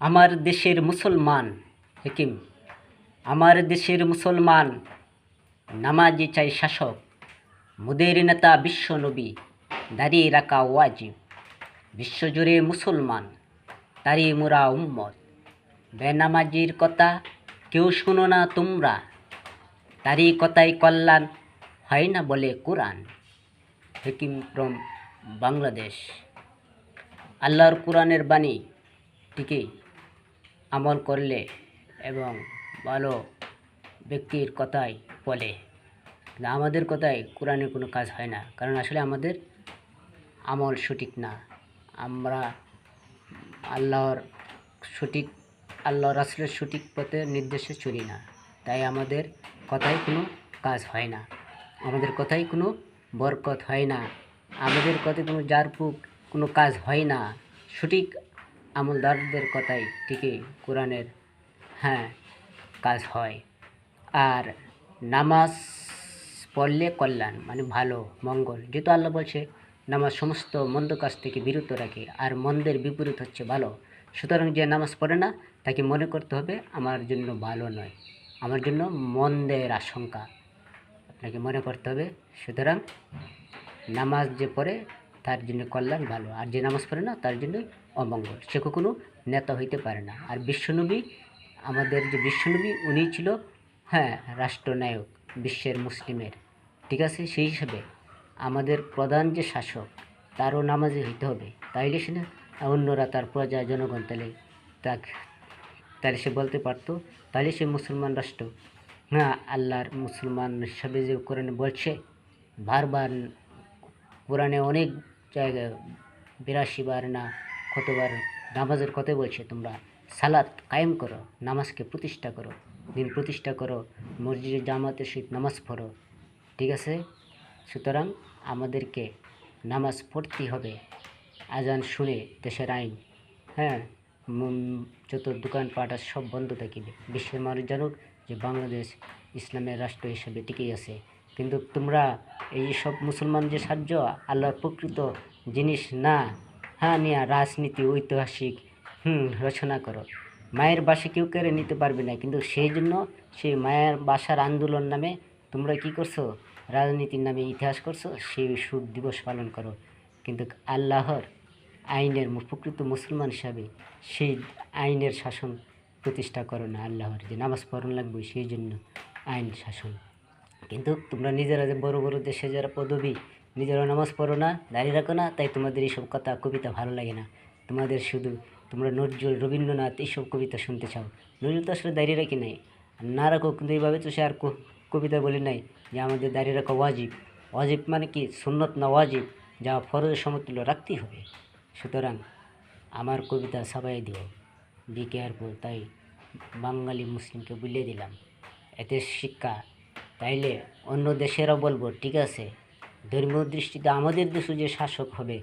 আমার দেশের মুসলমান, হেকিম, আমার দেশের মুসলমান, নামাজি চাই শাসক, মুদের নেতা বিশ্বনবী দাঁড়িয়ে রাখা ওয়াজিব, বিশ্বজুড়ে মুসলমান, তারই মোরা উম্মত। বেনামাজির কথা কেউ শোনো না তোমরা, তারই কথাই কল্যাণ হয় না বলে কোরআন। হেকিম ফ্রম বাংলাদেশ। আল্লাহর কোরআনের বাণী টিকে আমল করলে এবং ভালো ব্যক্তির কথাই বলে। কিন্তু আমাদের কথায় কোরআনের কোনো কাজ হয় না। কারণ আসলে আমাদের আমল সঠিক না। আমরা আল্লাহর সঠিক, আল্লাহ রাসুলের সঠিক পথে নির্দেশে চলি না। তাই আমাদের কথায় কোনো কাজ হয় না। আমাদের কথায় কোনো বরকত হয় না। আমাদের কথায় কোনো জারপুক কোনো কাজ হয় না। সঠিক আমলদারদের কথাই ঠিকই কোরআনের হ্যাঁ কাজ হয়। আর নামাজ পড়লে কল্যাণ মানে ভালো, মঙ্গল। যেহেতু আল্লাহ বলছে, নামাজ সমস্ত মন্দ কাজ থেকে বিরত রাখে, আর মন্দের বিপরীত হচ্ছে ভালো। সুতরাং যে নামাজ পড়ে না, তাকে মনে করতে হবে, আমার জন্য ভালো নয়। আমার জন্য মন্দের আশঙ্কা। আপনাকে মনে করতে হবে, সুতরাং নামাজ যে পড়ে তার জন্য কল্যাণ ভালো। আর যে নামাজ পড়ে না, তার জন্য অমঙ্গল। সে কখনো নেতা হইতে পারে না। আর বিশ্বনবী, আমাদের যে বিশ্বনবী, উনি ছিল হ্যাঁ রাষ্ট্রনায়ক, বিশ্বের মুসলিমের। ঠিক আছে? সেই হিসাবে আমাদের প্রধান যে শাসক, তারও নামাজি হইতে হবে। তাইলে সে না অন্যরা, তার প্রজা, জনগণ তাহলে তাক তাহলে সে বলতে পারতো তাহলে সে মুসলমান রাষ্ট্র। হ্যাঁ আল্লাহর মুসলমান হিসাবে যে কোরআনে বলছে, বারবার কোরআনে অনেক বিরাশি বার না কতবার নামাজের কথাই বলছে, তোমরা সালাত কায়েম করো, নামাজকে প্রতিষ্ঠা করো, দিন প্রতিষ্ঠা করো, মসজিদে জামাতের সহিত নামাজ পড়ো, ঠিক আছে? সুতরাং আমাদেরকে নামাজ পড়তেই হবে, আজান শুনে দেশের আইন হ্যাঁ? যত দোকানপাট আছে সব বন্ধ থাকিবে বিশ্বের মানুষ জানুক যে বাংলাদেশ ইসলামের রাষ্ট্র হিসেবে টিকেই আছে। কিন্তু তোমরা এই সব মুসলমান যে সাহায্য আল্লাহর প্রকৃত জিনিস না। হ্যাঁ নিয়ে রাজনীতি, ঐতিহাসিক, হুম, রচনা করো। মায়ের বাসা কেউ কেড়ে নিতে পারবে না, কিন্তু সেই জন্য সেই মায়ের বাসার আন্দোলন নামে তোমরা কি করছ? রাজনীতির নামে ইতিহাস করছ? সেই সুখ দিবস পালন করো। কিন্তু আল্লাহর আইনের প্রকৃত মুসলমান হিসাবে সেই আইনের শাসন প্রতিষ্ঠা করো না আল্লাহর। যে নামাজ পড়ন লাগবে, সেই জন্য আইন শাসন। কিন্তু তোমরা নিজেরা যে বড় বড় দেশে যারা পদবী নিজেরা নামাজ পড়ো না, দাঁড়িয়ে রাখো না, তাই তোমাদের এইসব কথা, কবিতা ভালো লাগে না। তোমাদের শুধু তোমরা নজরুল, রবীন্দ্রনাথ এইসব কবিতা শুনতে চাও। নজরুল তো আসলে দাঁড়িয়ে রাখি নাই। না রাখো কিন্তু এইভাবে তো সে আর কবিতা বলি নাই যে আমাদের দাঁড়িয়ে রাখা ওয়াজিব। ওয়াজিব মানে কি? সুন্নত না ওয়াজিব, যা ফরজের সমতুল্য রাখতেই হবে। সুতরাং আমার কবিতা সবাই দিও। বি কেয়ারফুল তাই বাঙালি মুসলিমকে বুলিয়ে দিলাম। এতে শিক্ষা, তাইলে অন্য দেশেরও বলব, ঠিক আছে ধর্মীয় দৃষ্টিতে আমাদের দেশে যে শাসক হবে